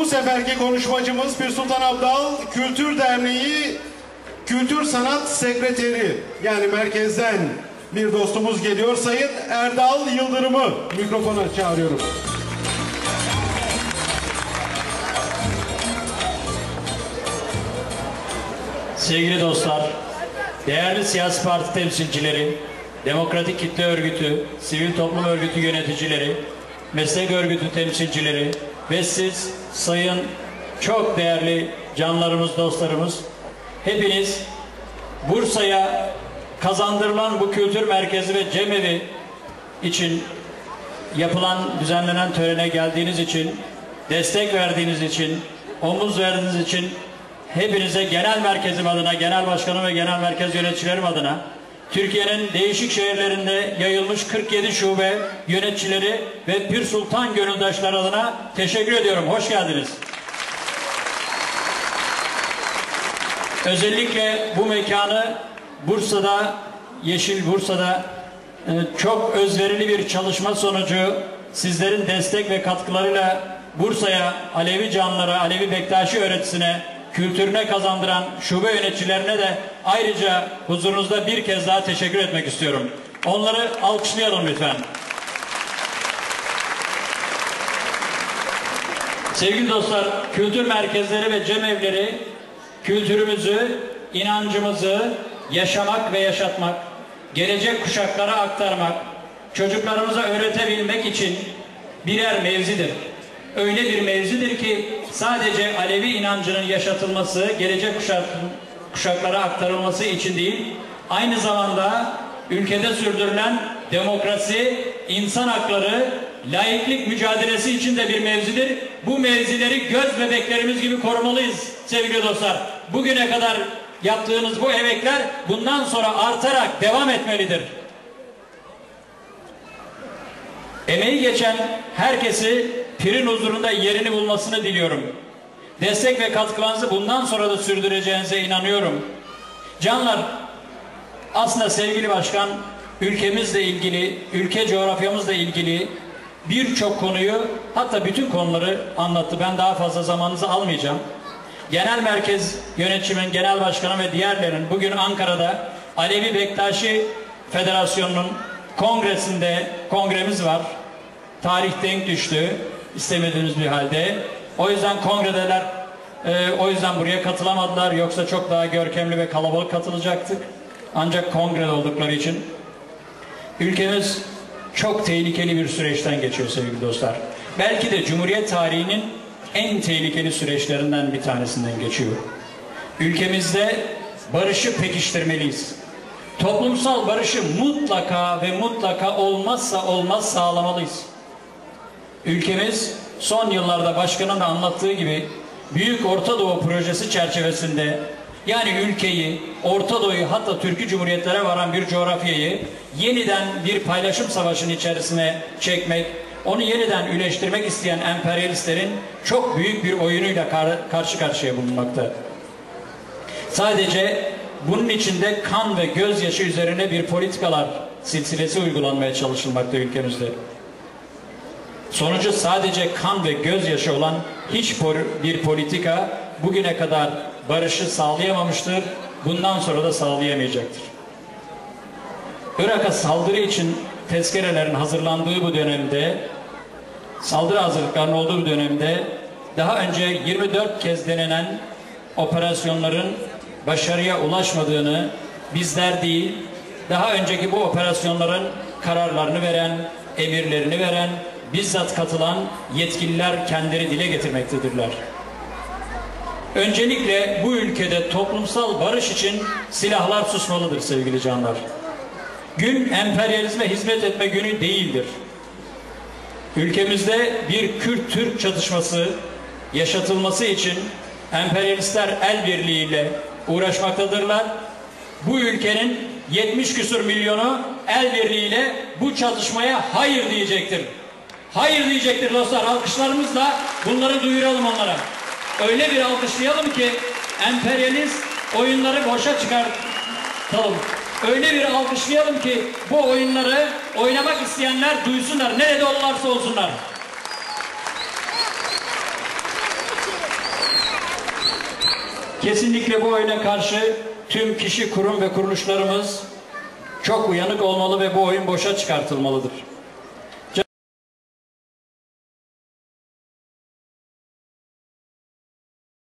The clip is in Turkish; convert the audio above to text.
Bu seferki konuşmacımız Pir Sultan Abdal Kültür Derneği Kültür Sanat Sekreteri yani merkezden bir dostumuz geliyor. Sayın Erdal Yıldırım'ı mikrofona çağırıyorum. Sevgili dostlar, değerli siyasi parti temsilcileri, Demokratik Kitle Örgütü, Sivil Toplum Örgütü yöneticileri, meslek örgütü temsilcileri ve siz sayın çok değerli canlarımız, dostlarımız, hepiniz Bursa'ya kazandırılan bu kültür merkezi ve cemevi için yapılan, düzenlenen törene geldiğiniz için, destek verdiğiniz için, omuz verdiğiniz için hepinize genel merkezim adına, genel başkanım ve genel merkez yöneticilerim adına Türkiye'nin değişik şehirlerinde yayılmış 47 şube yöneticileri ve Pir Sultan gönüldaşlar adına teşekkür ediyorum. Hoş geldiniz. Özellikle bu mekanı Bursa'da, Yeşil Bursa'da e, çok özverili bir çalışma sonucu sizlerin destek ve katkılarıyla Bursa'ya Alevi canlara, Alevi Bektaşi öğretisine, kültürüne kazandıran şube yöneticilerine de ayrıca huzurunuzda bir kez daha teşekkür etmek istiyorum. Onları alkışlayalım lütfen. Sevgili dostlar, kültür merkezleri ve cemevleri kültürümüzü, inancımızı yaşamak ve yaşatmak, gelecek kuşaklara aktarmak, çocuklarımıza öğretebilmek için birer mevzidir. Öyle bir mevzidir ki sadece Alevi inancının yaşatılması, gelecek kuşak, kuşaklara aktarılması için değil, aynı zamanda ülkede sürdürülen demokrasi, insan hakları, laiklik mücadelesi için de bir mevzidir. Bu mevzileri göz bebeklerimiz gibi korumalıyız sevgili dostlar. Bugüne kadar yaptığınız bu emekler bundan sonra artarak devam etmelidir. Emeği geçen herkesi pirin huzurunda yerini bulmasını diliyorum. Destek ve katkılarınızı bundan sonra da sürdüreceğinize inanıyorum. Canlar, aslında sevgili başkan ülkemizle ilgili, ülke coğrafyamızla ilgili birçok konuyu hatta bütün konuları anlattı. Ben daha fazla zamanınızı almayacağım. Genel Merkez Yönetimin Genel Başkanı ve diğerlerin bugün Ankara'da Alevi Bektaşi Federasyonu'nun kongresinde kongremiz var. Tarih denk düştü istemediğimiz bir halde. O yüzden kongredeler e, o yüzden buraya katılamadılar. Yoksa çok daha görkemli ve kalabalık katılacaktık. Ancak kongrede oldukları için ülkemiz çok tehlikeli bir süreçten geçiyor sevgili dostlar. Belki de Cumhuriyet tarihinin en tehlikeli süreçlerinden bir tanesinden geçiyor. Ülkemizde barışı pekiştirmeliyiz. Toplumsal barışı mutlaka ve mutlaka olmazsa olmaz sağlamalıyız. Ülkemiz son yıllarda başkanın anlattığı gibi Büyük Orta Doğu projesi çerçevesinde yani ülkeyi, Orta Doğu'yu hatta Türkiye Cumhuriyetlere varan bir coğrafyayı yeniden bir paylaşım savaşının içerisine çekmek, onu yeniden üleştirmek isteyen emperyalistlerin çok büyük bir oyunuyla kar karşı karşıya bulunmakta. Sadece bunun içinde kan ve gözyaşı üzerine bir politikalar silsilesi uygulanmaya çalışılmakta ülkemizde. Sonucu sadece kan ve gözyaşı olan hiç bir politika bugüne kadar barışı sağlayamamıştır. Bundan sonra da sağlayamayacaktır. Irak'a saldırı için tezkerelerin hazırlandığı bu dönemde saldırı hazırlıklarının olduğu bu dönemde daha önce 24 kez denenen operasyonların başarıya ulaşmadığını bizler değil daha önceki bu operasyonların kararlarını veren, emirlerini veren, bizzat katılan yetkililer kendileri dile getirmektedirler. Öncelikle bu ülkede toplumsal barış için silahlar susmalıdır sevgili canlar. Gün emperyalizme hizmet etme günü değildir. Ülkemizde bir Kürt-Türk çatışması yaşatılması için emperyalistler el birliğiyle uğraşmaktadırlar. Bu ülkenin 70 küsur milyonu el birliğiyle bu çatışmaya hayır diyecektir. Hayır diyecektir dostlar. Alkışlarımızla bunları duyuralım onlara. Öyle bir alkışlayalım ki emperyalist oyunları boşa çıkartalım. Öyle bir alkışlayalım ki bu oyunları oynamak isteyenler duysunlar. Nerede olurlarsa olsunlar. Kesinlikle bu oyuna karşı tüm kişi, kurum ve kuruluşlarımız çok uyanık olmalı ve bu oyun boşa çıkartılmalıdır.